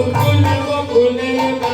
বকুলে মালা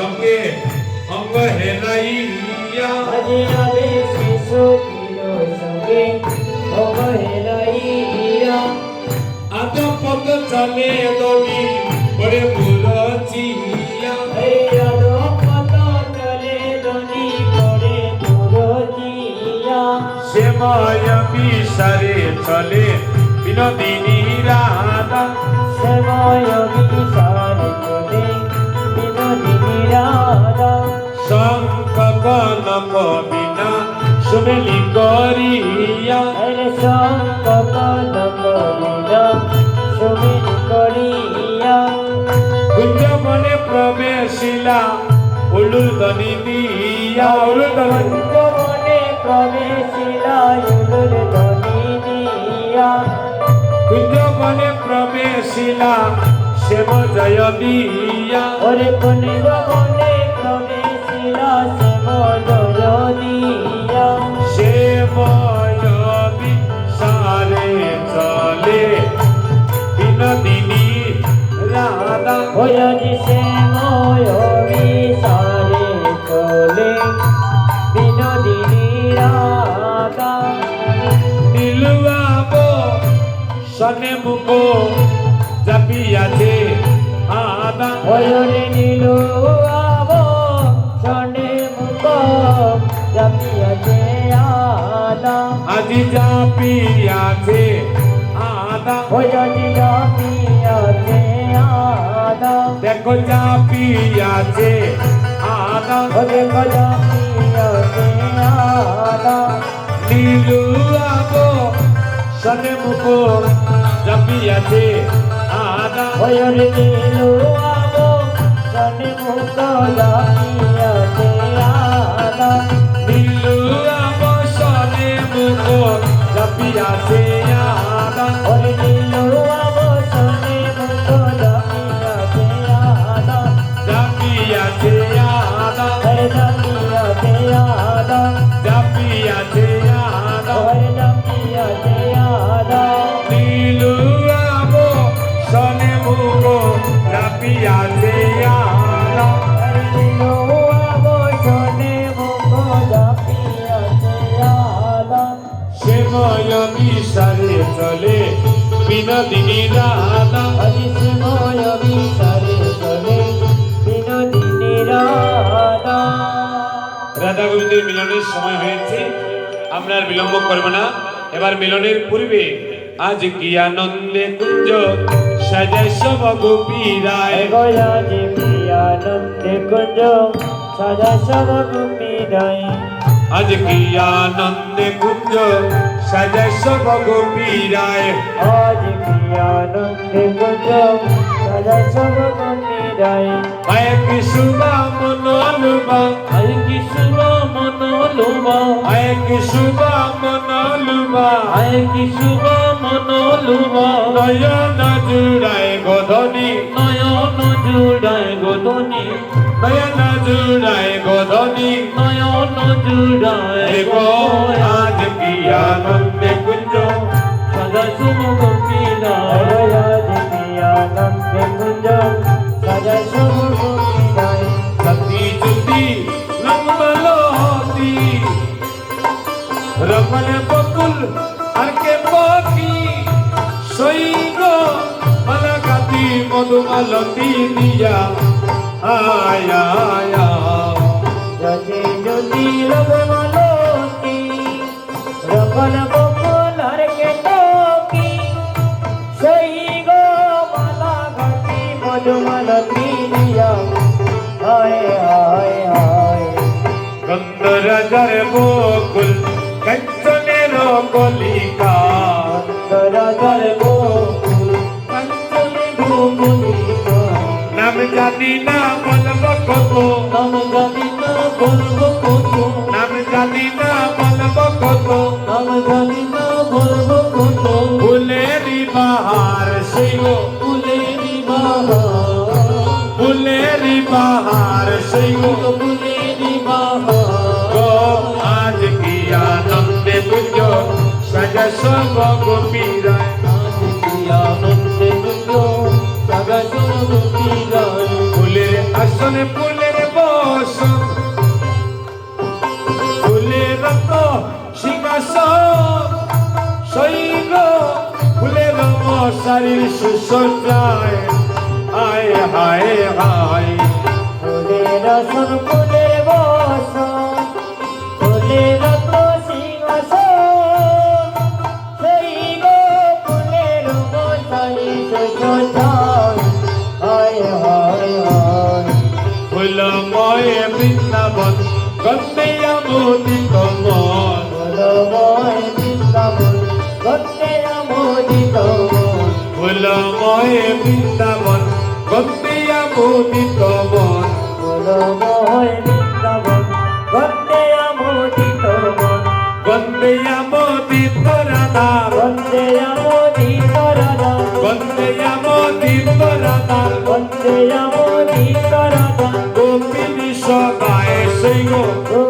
সঙ্গে অঙ্গ হেলাইয়া। আজি আবে শিশু পীর সঙ্গে অমরাইয়া আত পদ চলে দমি পরে মুরচিয়া এই আলো কত চলে দনি করে তুরজিয়া সেময় বিসারে চলে বিনোদিনী রাধা। সময় বিশাল কনক বিনা সুমেলি করিয়া। আরে সংকল্প করিয়া সুমিত করিয়া। কুঞ্জ মনে প্রবেশিলা উলুদনি দিয়া। উলুদনি মনে প্রবেশিলা ইউলুর ধনি দিয়া। কুঞ্জ মনে প্রবেশিলা সেব জয় দিয়া। ওরে কোন সনে মুখ জাপিয়াছে আদা। ওরে নীলু আদা আজি জাপিয়াছে আদা। ওয়াজি জাপিয়াছে আদা। দেখো জাপিয়াছে আদা। ওরে জাপিয়াছে আদা। নীলুয়াব সনে মুখ জাপিয়াছে আদা। ওরে নীলু আব শনে মুখ জাপিয়াছে আদা। জাপিয়াছে আদা বিনোদিনী রাধা। আজি সময় চলে বিনোদিনী রাধা। রাধা গোবিন্দের মিলনের সময় হয়েছে। আমরা আর বিলম্ব করব না। এবার মিলনের পূর্বে আজ কি আনন্দে কুঞ্জ সাজায় সব গোপীরায়। গয়াজি প্রিয়ানন্দে কুঞ্জ সাজা সব গুপিরাই আজ কি আনন্দে কুঞ্জ সাজায় সব গোপীরায় আজ প্রিয়ানন্দে কুঞ্জ সাজায় সব গুপিরাই আয় কি শুভা মনোলুবা কি শুভা মনোলুবা আই কি শুভ মনোলুমা। নয়ন জুড়ায় গধনি। নয়ন জুড়ায় গোদনী নয়ন জুড়ায় গধনি। নয়ন জুড়ায় দেখো আজ কি আনন্দে কুঞ্জ। সদা শুভ গোপীরায় জানি না বলব কত। নাম জানি না বলব কত। নাম জানি না বলব কত। নাম জানি না বলব কত। ফুলেরি বাহার ফুলেরি ফুলেরি ফুলেরি আজ কি আনন্দে তুজ সাজা সব আসনে ফুলের বসন ফুলের তো সিংহাসন। সৈগ ফুলের মশারির সুসজ্জায়। আয়, হায় হায়। ফুলের আসন ফুলের বলময় বৃন্দাবন গন্ডে আমোদিত মন ফুলময় বৃন্দাবন গন্ডে আমোদিত মন গন্ধিয়া মোদিত রাধা গন্ডে আমোদিত রাধা গন্ধিয়া মোদিত রাধা গন্ডে আমোদিত রাধা গোপিনী সবাই সেই গো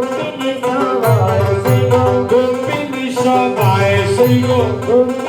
conmigo.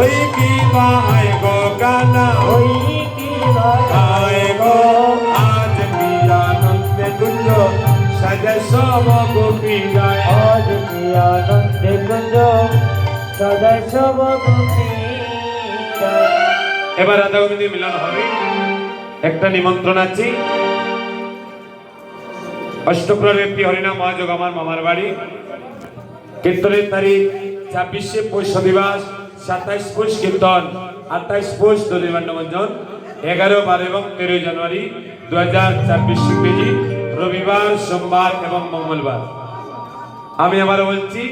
ওই কি গো কালা ওই কি গায় গো আজ কি আনন্দে কুঞ্জ সাজে সব গোপী গায়। আজ কি কুঞ্জ সদা সব গোপীরায় এবার রাধা গোবিন্দের মিলন হবে। একটা নিমন্ত্রণ আছে। অষ্টপ্রবৃত্তি হরিনাম মহাযোগ আমার মামার বাড়ি। কীর্তনের তারিখ ছাব্বিশে পৌষ দিবস, সাতাইশ পৌষ কীর্তন, আঠাইশ পৌষ দলিবান্নমঞ্জন এগারো, বারো এবং তেরোই জানুয়ারি দু হাজার ছাব্বিশ ইংরেজি রবিবার, সোমবার এবং মঙ্গলবার। আমি আবার বলছি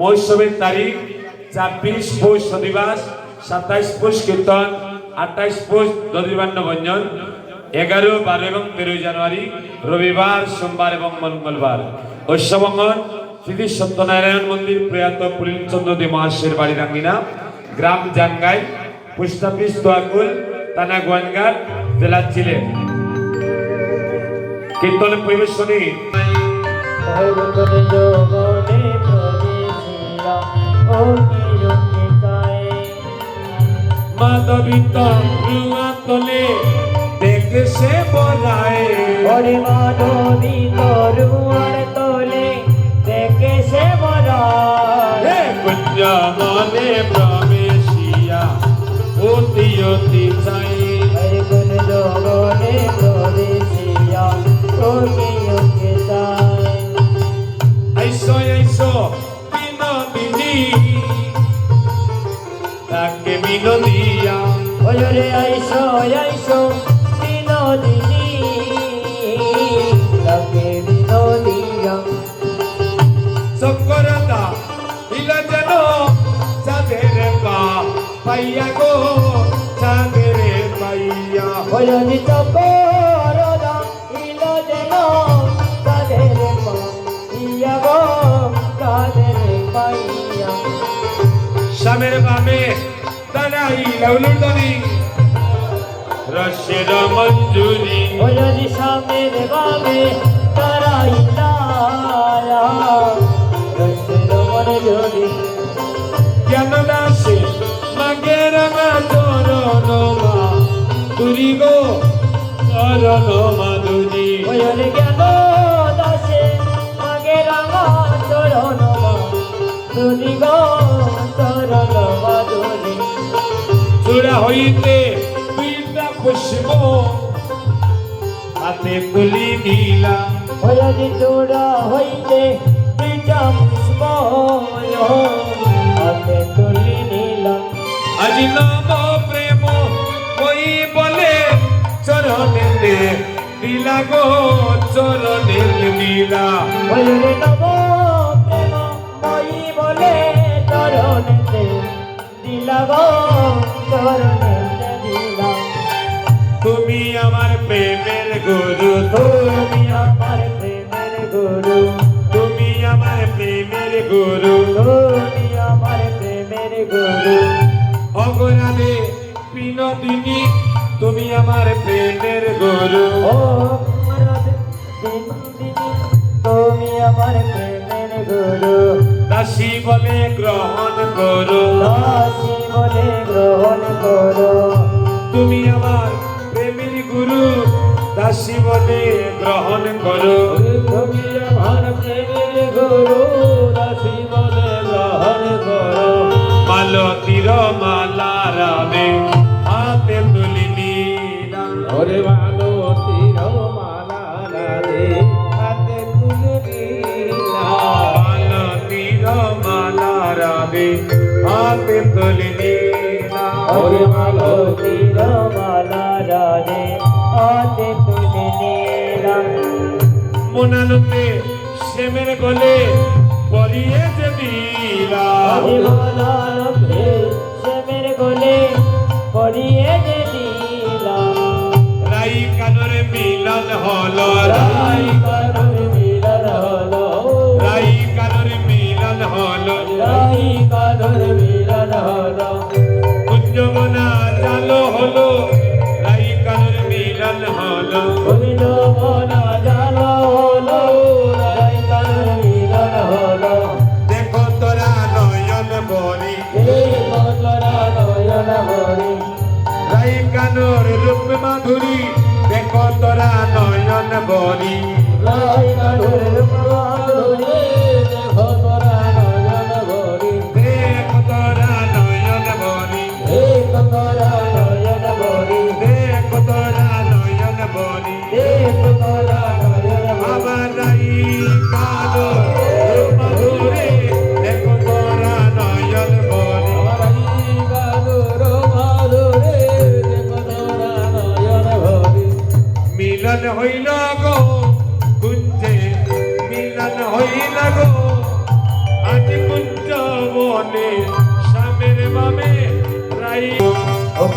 মৌসুমের তারিখ ছাব্বিশ পৌষ দিবস, সাতাইশ পৌষ কীর্তন, আঠাইশ পৌষ দধিবান্ন ভঞ্জন এগারো, বারো এবং তেরোই জানুয়ারি রবিবার, সোমবার এবং মঙ্গলবার। ঐশ্বমঙ্গল শ্রী সত্যনারায়ণ মন্দির প্রয়াত পুলিনচন্দ্র দে মহাশয়ের বাড়ি রাঙ্গিনা গ্রাম জাঙ্গাই পোস্ট অফিস দোয়াকুল থানা গোয়ানগার জেলা চিলেন কীর্তন পরিবেশনী। ভগবান যোগনে প্রবেশিলাম ও কিরণিকায় মাধবী তলে দেখে সে বলায়। হরে মাধবী তরুয়ার বিনোদিয়া ওরে আইসো আইসো বিনোদিনী লাগে বিনোদিয়া সকরতা ইলা যেন চাঁদের পা পাইয়া গো চাঁদের পাইয়া। ওরে সকরতা ইলা যেন চাঁদের পা পাইয়া গো চাঁদের পাইয়া। সামের বামে তারাই লাউলুদনি রসের মঞ্জুরি। ওই যদি সামনের বামে তারাইলা রসের মনে যদি জ্ঞান দাসে মাগে রাঙা চরণ মা তুরি গো। চরণ মাধুরী ওই হলে জ্ঞান দাসে মাগে রাঙা চরণ তুমি গো। চরণ মাধুরী চূড়া হইতে দুইটা পুষ্প। হাতে তুলি নীলা যদি চূড়া হইতে দুইটা পুষ্প। হাতে তুলি নিলাম আজি নব প্রেম কই বলে চরণেতে দিলা গো চরণেতে দিলা। বলরে নব প্রেম মই বলে দিলাগ চরণেতে দিলাম তুমি আমার প্রেমের গুরু তুমি আমার প্রেমের গুরু তুমি আমার প্রেমের গুরু তুমি আমার প্রেমের গুরু। অগরানে বিনোদিনী তুমি আমার প্রেমের গুরু। ও তুমি আমার প্রেমের গুরু। দাসী বলে গ্রহণ করো। দাসী বলে গ্রহণ করো। তুমি আমার প্রেমের গুরু দাসী বলে গ্রহণ করো। তুমি আমার প্রেমের গুরু দাসী বলে গ্রহণ করো। মালতীর মালা রাবে হাতে তুলি নিলাম ওরে ভালো তীর মালা রাধে হাতে তুলে নিলাম মালতীর মালা রাবে হাতে তুলি ওরে ভালো তীর মালা রাধে হাতে তুলে নিলাম মনানন্দে শ্যামের গলে পরিয়ে যে দিলাম। আরে ভালো লোকে সে মেরে গলে পরিয়ে যে দিলাম। রাই কানরে মিলন হলো রাই রাই মিলন হলো। রাই কানরে মিলন হলো রাই কারণে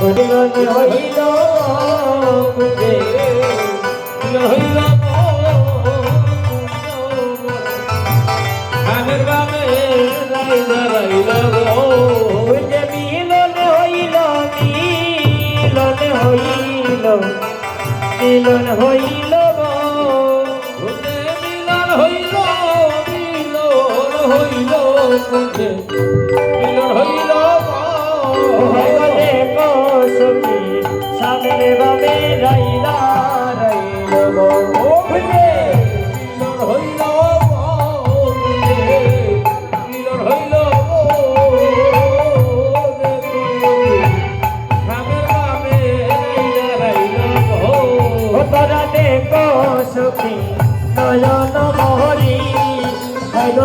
হইল গো। মিলন হইল মিলন হইল মিলন নয়ন মোহরি হইল